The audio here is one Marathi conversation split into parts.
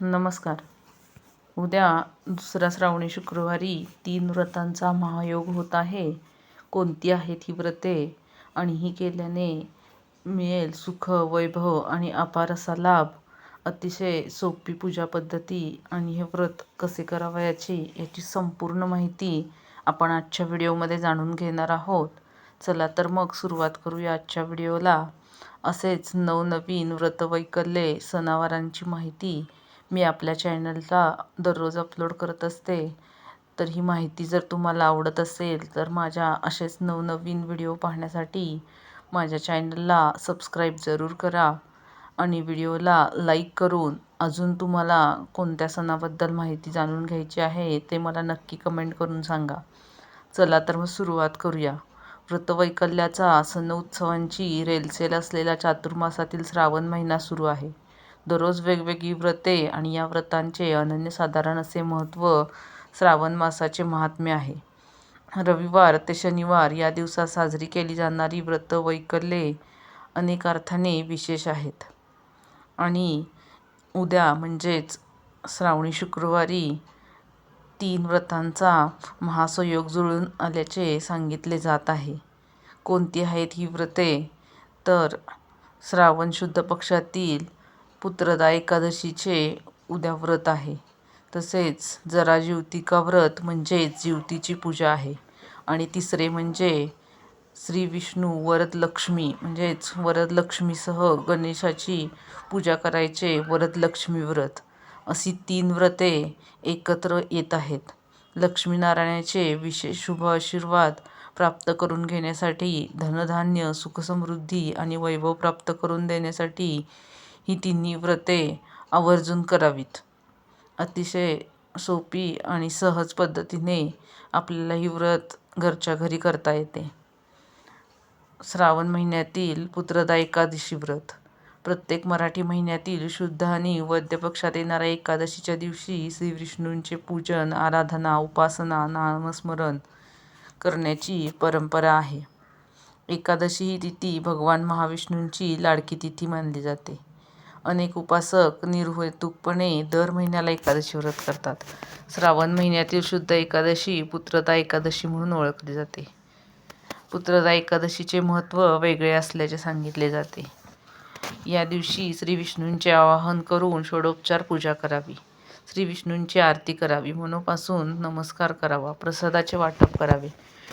नमस्कार. उद्या दुसरा श्रावणी शुक्रवारी तीन व्रतांचा महायोग होत आहे. कोणती आहेत ही व्रते? आणि ही केल्याने मिळेल सुख वैभव आणि अपार असा लाभ. अतिशय सोपी पूजा पद्धती आणि हे व्रत कसे करावयाचे याची संपूर्ण माहिती आपण आजच्या व्हिडिओमध्ये जाणून घेणार आहोत. चला तर मग सुरुवात करूया आजच्या व्हिडिओला. असेच नवनवीन व्रतवैकल्ये सणावारांची माहिती मी आपल्या चॅनलला दररोज अपलोड करत असते. तर ही माहिती जर तुम्हाला आवडत असेल तर माझ्या असेच नवनवीन व्हिडिओ पाहण्यासाठी माझ्या चॅनलला सबस्क्राईब जरूर करा आणि व्हिडिओला लाईक करून अजून तुम्हाला कोणत्या सणाबद्दल माहिती जाणून घ्यायची आहे ते मला नक्की कमेंट करून सांगा. चला तर मग सुरुवात करूया. व्रतवैकल्याचा सण उत्सवांची रेलसेल असलेला चातुर्मासातील श्रावण महिना सुरू आहे. दररोज वेगवेगळी व्रते आणि या व्रतांचे अनन्यसाधारण असे महत्त्व श्रावण मासाचे महात्म्य आहे. रविवार ते शनिवार या दिवसात साजरी केली जाणारी व्रत वैकल्ये अनेक अर्थाने विशेष आहेत. आणि उद्या म्हणजेच श्रावणी शुक्रवारी तीन व्रतांचा महासयोग जुळून आल्याचे सांगितले जात आहे. कोणती आहेत ही व्रते? तर श्रावण शुद्ध पक्षातील पुत्रदा एकादशीचे उद्या व्रत आहे. तसेच जरा जीवतिका व्रत म्हणजेच जीवतीची पूजा आहे. आणि तिसरे म्हणजे श्री विष्णू वरदलक्ष्मी म्हणजेच वरदलक्ष्मीसह गणेशाची पूजा करायचे वरदलक्ष्मी व्रत. अशी तीन व्रते एकत्र येत आहेत. लक्ष्मीनारायणाचे विशेष शुभ आशीर्वाद प्राप्त करून घेण्यासाठी धनधान्य सुखसमृद्धी आणि वैभव प्राप्त करून देण्यासाठी ही तिन्ही व्रते आवर्जून करावीत. अतिशय सोपी आणि सहज पद्धतीने आपल्याला ही व्रत घरच्या घरी करता येते. श्रावण महिन्यातील पुत्रदा एकादशी व्रत. प्रत्येक मराठी महिन्यातील शुद्ध आणि वद्य पक्षात येणाऱ्या एकादशीच्या दिवशी श्री विष्णूंचे पूजन आराधना उपासना नामस्मरण करण्याची परंपरा आहे. एकादशी ही तिथी भगवान महाविष्णूंची लाडकी तिथी मानली जाते. अनेक उपासक निर्हेतुकपणे दर महिन्याला एकादशी व्रत करतात. श्रावण महिन्यातील शुद्ध एकादशी पुत्रदा एकादशी म्हणून ओळखली जाते. पुत्रदा एकादशीचे महत्त्व वेगळे असल्याचे सांगितले जाते. या दिवशी श्री विष्णूंचे आवाहन करून षोडोपचार पूजा करावी. श्री विष्णूंची आरती करावी. मनोपासून नमस्कार करावा. प्रसादाचे वाटप करावे.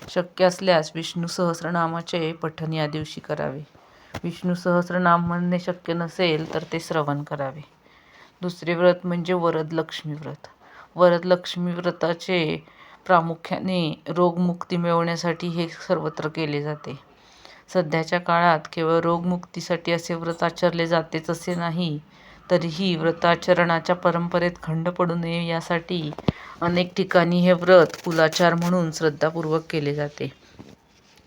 शक्य असल्यास विष्णू सहस्रनामाचे पठण या दिवशी करावे. विष्णू सहस्रनाम म्हणणे शक्य नसेल तर ते श्रवण करावे. दुसरे व्रत म्हणजे वरदलक्ष्मी व्रत. वरदलक्ष्मी व्रताचे प्रामुख्याने रोगमुक्ती मिळवण्यासाठी हे सर्वत्र केले जाते. सध्याच्या काळात केवळ रोगमुक्तीसाठी असे व्रत आचरले जातेच असे नाही तरीही व्रताचरणाच्या परंपरेत खंड पडू नये यासाठी अनेक ठिकाणी हे व्रत कुलाचार म्हणून श्रद्धापूर्वक केले जाते.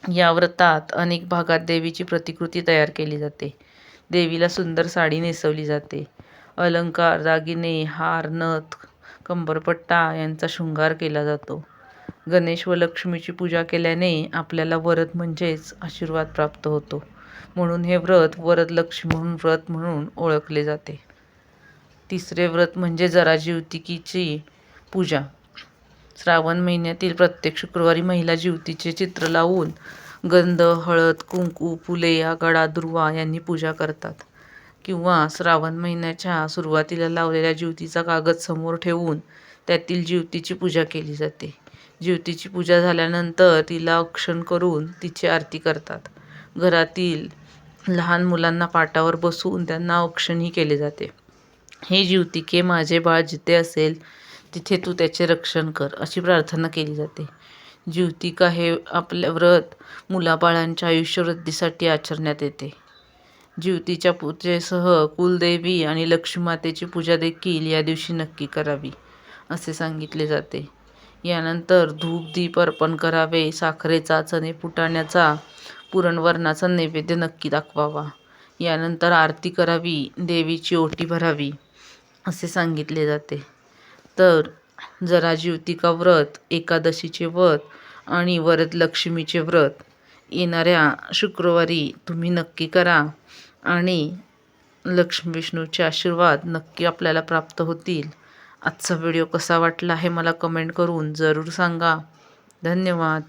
या व्रतात अनेक भागात देवीची प्रतिकृती तयार केली जाते. देवीला सुंदर साडी नेसवली जाते. अलंकार दागिने हार नथ कंबरपट्टा यांचा शृंगार केला जातो. गणेश व लक्ष्मीची पूजा केल्याने आपल्याला वरद म्हणजेच आशीर्वाद प्राप्त होतो. म्हणून हे व्रत वरद लक्ष्मी म्हणून व्रत म्हणून ओळखले जाते. तिसरे व्रत म्हणजे जराजीवतिकीची पूजा. श्रावण महिन्यातील प्रत्येक शुक्रवारी महिला जीवतीचे चित्र लावून गंध हळद कुंकू फुले गडा दुर्वा यांनी पूजा करतात. किंवा श्रावण महिन्याच्या सुरुवातीला लावलेल्या जीवतीचा कागद समोर ठेवून त्यातील जीवतीची पूजा केली जाते. जीवतीची पूजा झाल्यानंतर तिला औक्षण करून तिची आरती करतात. घरातील लहान मुलांना पाटावर बसवून त्यांना औक्षणही केले जाते. हे ज्योतिके माझे बाळ जिथे असेल तिथे तू त्याचे रक्षण कर अशी प्रार्थना केली जाते. ज्योतिका हे आपल्या व्रत मुलाबाळांच्या आयुष्यवृद्धीसाठी आचरण्यात येते. ज्योतीच्या पूजेसह कुलदेवी आणि लक्ष्मीमातेची पूजा देखील या दिवशी नक्की करावी असे सांगितले जाते. यानंतर धूप दीप अर्पण करावे साखरेचा चणे फुटाण्याचा पुरणवरणाचा नैवेद्य नक्की दाखवावा. यानंतर आरती करावी देवीची ओटी भरावी असे सांगितले जाते. तर जरा ज्योतिका व्रत एकादशीचे व्रत आणि वरदलक्ष्मीचे व्रत. येणाऱ्या शुक्रवारी तुम्ही नक्की करा आणि लक्ष्मी विष्णूचे आशीर्वाद नक्की आपल्याला प्राप्त होतील. आजचा व्हिडिओ कसा वाटला हे मला कमेंट करून जरूर सांगा. धन्यवाद.